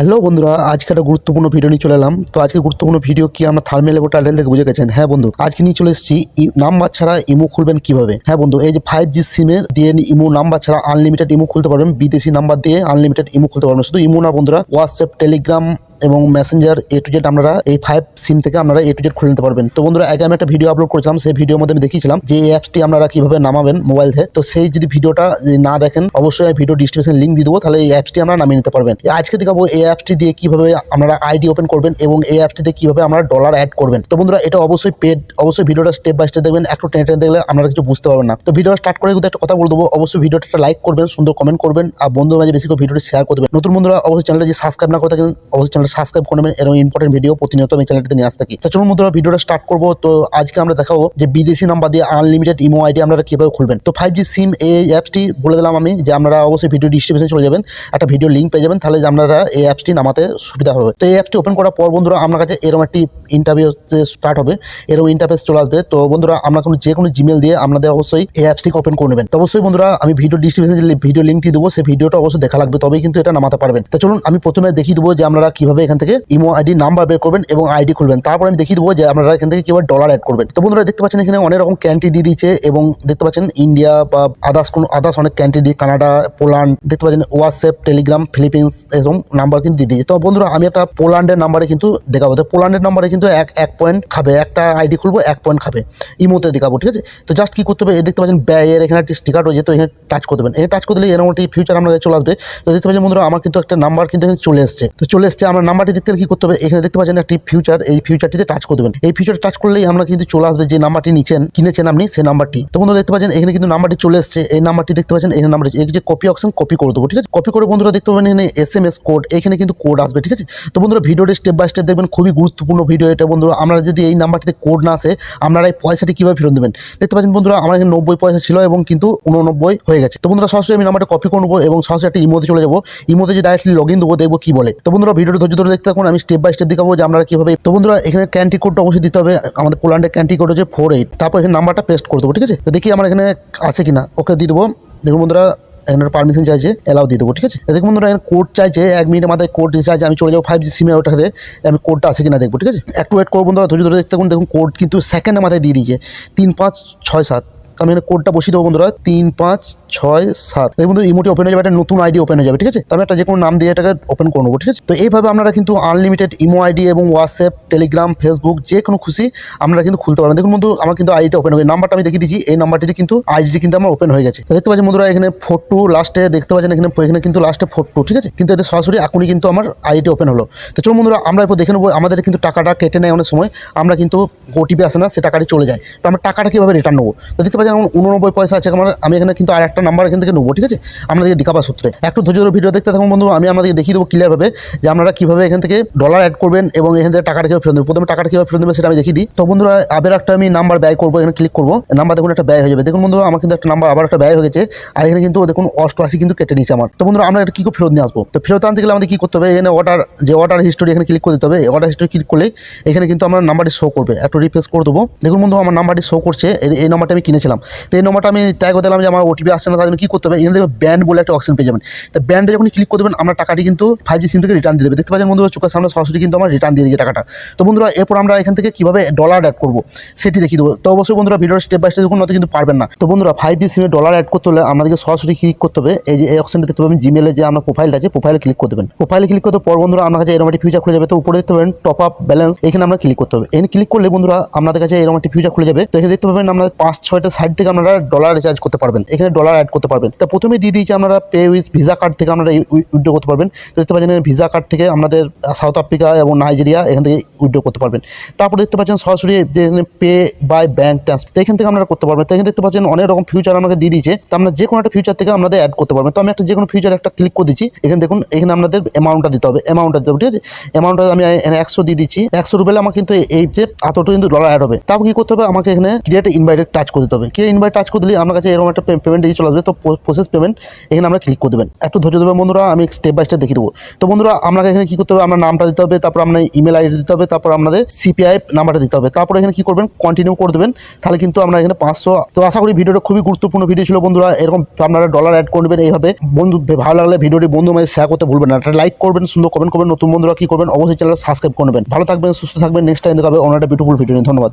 Hello বন্ধুরা, আজকে একটা গুরুত্বপূর্ণ ভিডিও নিয়ে চলে এলাম। তো আজকে গুরুত্বপূর্ণ ভিডিও কি? আমরা থার্মেল এবং টাইটেল থেকে বুঝে গেছেন। হ্যাঁ বন্ধু, আজকে নিয়ে চলে এসেছি নাম্বার ছাড়া ইমো খুলবেন কীভাবে? হ্যাঁ বন্ধু, এই যে ফাইভ জি সিমের দিয়ে ইমো নাম্বার ছাড়া আনলিমিটেড ইমো খুলতে পারবেন। বিদেশি নাম্বার দিয়ে আনলিমিটেড ইমো খুলতে পারবেন। শুধু ইমো না বন্ধুরা হোয়াটসঅ্যাপ টেলিগ্রাম এবং মেসেঞ্জার এ টু জেড আপনারা এই ফাইভ সিম থেকে আপনারা এ টু জেড খুলে নিতে পারবেন। তো বন্ধুরা, আগে আমি একটা ভিডিও আপলোড করেছিলাম, সেই ভিডিওর মধ্যে আমি দেখিয়েছিলাম যে এই অ্যাপসটি আপনারা কীভাবে নামাবেন মোবাইল থেকে। তো সেই যদি ভিডিওটা না দেখেন, অবশ্যই আমি ভিডিও ডিসক্রিপশন লিঙ্ক দিয়ে দেবো, তাহলে এই অ্যাপসটি আপনারা নামিয়ে নিতে পারবেন। আজকে দেখাবো এই অ্যাপসটি দিয়ে কীভাবে আপনারা আইডি ওপেন করবেন এবং এই অ্যাপটিতে কীভাবে আপনারা ডলার অ্যাড করবেন। তো বন্ধুরা, এটা অবশ্যই পেড অবশ্যই ভিডিওটা স্টেপ বাই স্টেপ দেখবেন, একটু টেনে টেনে দেখলে আপনারা কিছু বুঝতে পারবেন না। তো ভিডিও স্টার্ট করে একটা কথা বলে দেবো, অবশ্যই ভিডিওটা একটা লাইক করবেন, সুন্দর কমেন্ট করবেন, আর বন্ধু মাঝে বেশি করে ভিডিওটি শেয়ার করবেন নতুন বন্ধুরা, অবশ্যই চ্যানেলটা যে সাবস্ক্রাইব না করে থাকেন, অবশ্যই চ্যানেলটা সাবস্ক্রাইব করবেন এরকম ইম্পর্টেন্ট ভিডিও প্রতিনিয়ত আমি চ্যানেলটিতে নিয়ে আসতে থাকি। তো চলুন বন্ধুরা ভিডিওটা স্টার্ট করব। তো আজকে আমরা দেখাবো যে বিদেশি নাম্বার দিয়ে আনলিমিটেড ইমো আইডি আপনারা কীভাবে খুলবেন। তো ফাইভ জি সিম এই অ্যাপসটি বলে দিলাম আমি যে আপনারা অবশ্যই ভিডিও ডিসক্রিপশনে চলে যাবেন, একটা ভিডিও লিঙ্ক পেয়ে যাবেন, তাহলে যে আপনারা এই অ্যাপসটি নামাতে সুবিধা হবে। তো এই অ্যাপসটি ওপেন করার পর বন্ধুরা, আপনার কাছে এরকম একটি ইন্টারভিউ স্টার্ট হবে। এরকম ইন্টারফেস চলে আসবে। তো বন্ধুরা আমরা কোনো যে কোনো জিমেল দিয়ে আপনাদের অবশ্যই এই অ্যাপসটিকে ওপেন করে নেবেন। তো অবশ্যই বন্ধুরা, আমি ভিডিও ডিসক্রিপশনে যে ভিডিও লিঙ্কটি দেবো সেই ভিডিওটা অবশ্যই দেখা লাগবে, তবেই কিন্তু এটা নামাতে পারবেন। তো চলুন, আমি প্রথমে দেখিয়ে দেবো যে আপনারা কীভাবে এখান থেকে ইমো আইডি নাম্বার বের করবেন এবং আইডি খুলবেন। তারপর আমি দেখিয়ে দেবো যে আপনারা এখান থেকে কীভাবে ডলার অ্যাড করবেন। তো বন্ধুরা দেখতে পাচ্ছেন এখানে অনেক রকম ক্যান্টি দিয়ে দিয়েছে এবং দেখতে পাচ্ছেন ইন্ডিয়া বা আদার্স কোনো আদার্স অনেক ক্যান্টি দিয়ে কানাডা পোল্যান্ড দেখতে পাচ্ছেন হোয়াটসঅ্যাপ টেলিগ্রাম ফিলিপিন্স এরকম নাম্বার কিন্তু দিয়ে দিয়েছে। তো বন্ধুরা আমি একটা পোল্যান্ডের নাম্বারে কিন্তু দেখাবো। তো পোল্যান্ডের নাম্বারে কিন্তু এক এক পয়েন্ট খাবে। একটা আইডি খুলবো, এক পয়েন্ট খাবে। ইমোতে দেখাবো, ঠিক আছে? তো জাস্ট কি করতে হবে? এই দেখতে পাচ্ছেন ব্যয়ের এখানে একটি স্টিকার রয়েছে, তো এখানে টাচ করে দেবেন এখানে টাচ করে দিলে এরকম একটি ফিউচার কাছে চলে আসবে। তো দেখতে পাচ্ছেন বন্ধুরা, আমার কিন্তু একটা নাম্বার কিন্তু এখানে চলে এসছে। তো চলে এসছে, আমরা নাম্বারটি দেখতে গেলে কি করতে হবে? এখানে দেখতে পাচ্ছেন একটি ফিউচার এই ফিউচারটিতে টাচ করে দেবেন। এই ফিউচার টাচ করলেই আমরা কিন্তু চলে আসবে যে নাম্বারটি নিচ্ছেন, কিনেছেন আপনি সেই নাম্বারটি। তো বন্ধুরা দেখতে পাচ্ছেন এখানে কিন্তু নাম্বারটি চলে এসছে। এই নাম্বারটি দেখতে পাচ্ছেন এই নাম্বারটি এই যে কপি অপশন কপি করে দেবো, ঠিক আছে? কপি করে বন্ধুরা দেখতে পাবেন এখানে এস এম এস কোড এখানে কিন্তু কোড আসবে, ঠিক আছে? তো বন্ধুরা ভিডিওটি স্টেপ বাই স্টেপ দেখবেন, খুবই গুরুত্বপূর্ণ ভিডিও এটা বন্ধুরা। আমরা যদি এই নাম্বারটিতে কোড না আসে, আপনারা এই পয়সাটি কীভাবে ফেরত দেবেন? দেখতে পাচ্ছেন বন্ধুরা, আমার এখানে নব্বই পয়সা ছিল এবং কিন্তু উননব্বই হয়ে গেছে। তো বন্ধুরা সরাসরি আমি নাম্বারটা কপি করে নেব এবং সরাসরি একটা ইমোতে চলে যাব। ইমোতে যে ডাইরেক্টলি লগ ইন দেবো, দেখব কি বলে। তো বন্ধুরা, ভিডিওটা ধৈর্য ধরে দেখতে থাকুন, আমি স্টেপ বাই স্টেপ দেখাবো যে আমরা কীভাবে তো বন্ধুরা, এখানে ক্যান্টি কোডটা অবশ্যই দিতে হবে। আমাদের পোল্যান্ডের ক্যান্টি কোড হচ্ছে ফোর এইট তারপর এখানে নাম্বারটা পেস্ট করে দেবো, ঠিক আছে? তো দেখি আমার এখানে আছে কিনা। ওকে, দিয়ে দেবো। দেখুন বন্ধুরা, এখানে পারমিশন চাইছে অ্যালাউ দিয়ে দেবো, ঠিক আছে? দেখুন বন্ধুরা, এখানে কোড চাইছে, এক মিনিটের মাথায় কোড চাইছে আমি চলে যাব ফাইভ জি সিমে ওটাতে, আমি কোডটা আছে কিনা দেখব, ঠিক আছে? একটু ওয়েট করব বন্ধুরা, ধৈর্য ধরে দেখতে দেখুন কোড কিন্তু সেকেন্ডের মাথায় দিয়ে দিয়েছে, তিন পাঁচ ছয় সাত। আমি এখানে কোডটা বসিয়ে দেবো বন্ধুরা। তিন, পাঁচ, ছয়, সাত। এই বন্ধু ইমোটি ওপেন হয়ে যাবে, একটা নতুন আইডি ওপেন হয়ে যাবে, ঠিক আছে? আমি একটা যে কোনো নাম দিয়ে এটাকে ওপেন করে নেব, ঠিক আছে? তো এইভাবে আপনারা কিন্তু আনলিমিটেড ইমো আইডি এবং হোয়াটসঅ্যাপ টেলিগ্রাম ফেসবুক যে কোনো খুশি আপনারা কিন্তু খুলতে পারবেন। দেখুন বন্ধু, আমার কিন্তু আইডিটা ওপেন হয়ে নাম্বারটা আমি দেখিয়ে দিচ্ছি। এই নাম্বারটিতে কিন্তু আইডিটি কিন্তু আমার ওপেন হয়ে গেছে। দেখতে পাচ্ছেন বন্ধুরা, এখানে ফোর টু লাস্টে দেখতে পাচ্ছেন, এখানে এখানে কিন্তু লাস্টে ফোর টু ঠিক আছে? কিন্তু এটা সরাসরি এখনই কিন্তু আমার আইডি ওপেন হলো। তো চলুন বন্ধুরা, আমরা এরপর দেখে নেব, আমাদের কিন্তু টাকাটা কেটে নেয় অনেক সময়। আমরা কিন্তু ওটিপি আসে না, সে টাকাটি চলে যায়। তো আমরা টাকাটা কীভাবে রিটার্ন নেব? তো দেখতে পাচ্ছেন আমার উননব্বই পয়সা আছে, আমার আমি এখানে কিন্তু আর একটা নাম্বার এখান থেকে নেব, ঠিক আছে? আপনাদেরকে দেখাবার সূত্রে। একটু ধৈর্য ধরে ভিডিও দেখতে থাকুন বন্ধু, আমি আপনাদেরকে দেখিয়ে দেবো ক্লিয়ারভাবে যে আপনারা কীভাবে এখান থেকে ডলার অ্যাড করবেন এবং এখান থেকে টাকাটা কীভাবে ফেরত দেবেন। প্রথমে টাকাটা কীভাবে ফেরত দেবেন সেটা আমি দেখিয়ে দিই। তো বন্ধুরা, আবার একটা আমি নাম্বার ব্যয় করব, এখানে ক্লিক করব। নাম্বার দেখুন একটা ব্যয় হয়ে যাবে। দেখুন বন্ধুরা, আমার কিন্তু একটা নাম্বার আবার একটা ব্যয় হয়ে গেছে। আর এখানে কিন্তু দেখুন অষ্টআশি কিন্তু কেটে নিয়েছে আমার। তো বন্ধুরা, আমরা এটা কী করে ফেরত নিয়ে আসব? তো ফেরত আনতে গেলে আমাদের কী করতে হবে? এখানে অর্ডার যে অর্ডার হিস্টোরি এখানে ক্লিক করে দিতে হবে। অর্ডার হিস্টোরি ক্লিক করলে এখানে কিন্তু আমার নাম্বারটি শো করবে। একটু রিফ্রেশ করে দেবো। দেখুন বন্ধু, আমার নাম্বারটি শো করছে। এই নাম্বারটা আমি কিনেছিলাম। তো এই নম্বরটা আমি ট্যাগ দিলাম যে আমার ওটিপি আসছে না, তার জন্য কী করতে হবে? এখানে দেখবেন ব্যান্ড বলে একটা অপশন পেয়ে যাবেন। তো ব্যান্ডে যখন ক্লিক করে দেবেন আমরা টাকাটি কিন্তু ফাইভ জি সিম থেকে রিটার্ন দিয়ে দেবে। দেখতে পাচ্ছেন বন্ধুরা, চোখের সামনে সরাসরি কিন্তু আমার রিটার্ন দিয়ে দিয়েছে টাকাটা। তো বন্ধুরা, এরপর আমরা এখান থেকে কীভাবে ডলার অ্যাড করব, সেটি দেখিয়ে দেবো। তো অবশ্যই বন্ধুরা ভিডিওর স্টেপ বাই স্টেপ দেখুন, নয়তো কিন্তু পারবেন না। তো বন্ধুরা ফাইভ জি সিমে ডলার অ্যাড করতে হলে আমাদেরকে সরাসরি ক্লিক করতে হবে। এই যে, এই অপশনটা দেখতে পাবেন জিমেলে যে আমরা প্রোফাইলটা আছে প্রোফাইলে ক্লিক করে দেবেন প্রোফাইলে ক্লিক করতে পর বন্ধুরা, আপনার কাছে এরকম একটি ফিউচার খুলে যাবে। তো উপরে দেখতে পাবেন টপ আপ ব্যালেন্স এখানে আমরা ক্লিক করতে হবে। এখানে ক্লিক করলে বন্ধুরা, আপনাদের কাছে এরকম একটি ফিউচার খুলে যাবে। তো এখানে দেখতে পাবেন, আমরা পাঁচ, ছয়টা থেকে আপনারা ডলার রিচার্জ করতে পারবেন। এখানে ডলার অ্যাড করতে পারবেন। তো প্রথমে দিয়ে দিয়েছি আপনারা পে উইথ ভিসা কার্ড থেকে আপনারা উইড্রো করতে পারবেন। তো দেখতে পাচ্ছেন ভিসা কার্ড থেকে আমাদের সাউথ আফ্রিকা এবং নাইজেরিয়া এখান থেকে উইড্রো করতে পারবেন। তারপর দেখতে পাচ্ছেন সরাসরি যে পে বাই ব্যাঙ্ক ট্রান্সফার এখান থেকে আপনারা করতে পারবেন। তো এখানে দেখতে পাচ্ছেন অনেক রকম ফিউচার আমাকে দিয়ে দিয়েছে। তো আমরা যে কোনো একটা ফিউচার থেকে আপনাদের অ্যাড করতে পারবেন। তো আমি একটা যে কোনো ফিউচার একটা ক্লিক করে দিচ্ছি। এখানে দেখুন, এখানে আপনাদের অ্যামাউন্টটা দিতে হবে। অ্যামাউন্টটা দিতে হবে, ঠিক আছে? অ্যামাউন্টটা আমি একশো দিয়ে দিচ্ছি। একশো রুপেলে আমার কিন্তু এই যে এতটা কিন্তু ডলার অ্যাড হবে। তারপর কি করতে হবে? আমাকে এখানে ক্রিয়েট ইনভাইটে টাচ করে দিতে হবে। ক্রিয়েট ইনভাইট টাচ করে দিলে আপনার কাছে এরকম একটা পেমেন্ট দিয়ে চলে আসবে। তো প্রসেস পেমেন্ট এখানে আমরা ক্লিক করে দেবেন। একটু ধৈর্য দেবেন বন্ধুরা, আমি স্টেপ বাই স্টেপ দেখিয়ে দেবো। তো বন্ধুরা আপনাকে এখানে কী করতে হবে? আপনার নামটা দিতে হবে, তারপর আপনার ইমেল আইডি দিতে হবে, তারপর আপনাদের সিপিআই নাম্বারটা দিতে হবে। তারপর এখানে কী করবেন? কন্টিনিউ করে দেবেন। তাহলে কিন্তু আমরা এখানে পাঁচশো তো আশা করি ভিডিওটা খুবই গুরুত্বপূর্ণ ভিডিও ছিল বন্ধুরা। এরকম আপনারা ডলার অ্যাড করবেন এইভাবে। বন্ধু, ভালো লাগলে ভিডিওটি বন্ধু মাঝে শেয়ার করতে ভুলবেন না। একটা লাইক করবেন, সুন্দর কমেন্ট করবেন। নতুন বন্ধুরা কী করবেন? অবশ্যই চ্যানেল সাবস্ক্রাইব করবেন ভালো থাকবেন, সুস্থ থাকবেন। নেক্সট টাইম দেখাবে অন্য একটা বিউটিফুল ভিডিও নিয়ে। ধন্যবাদ।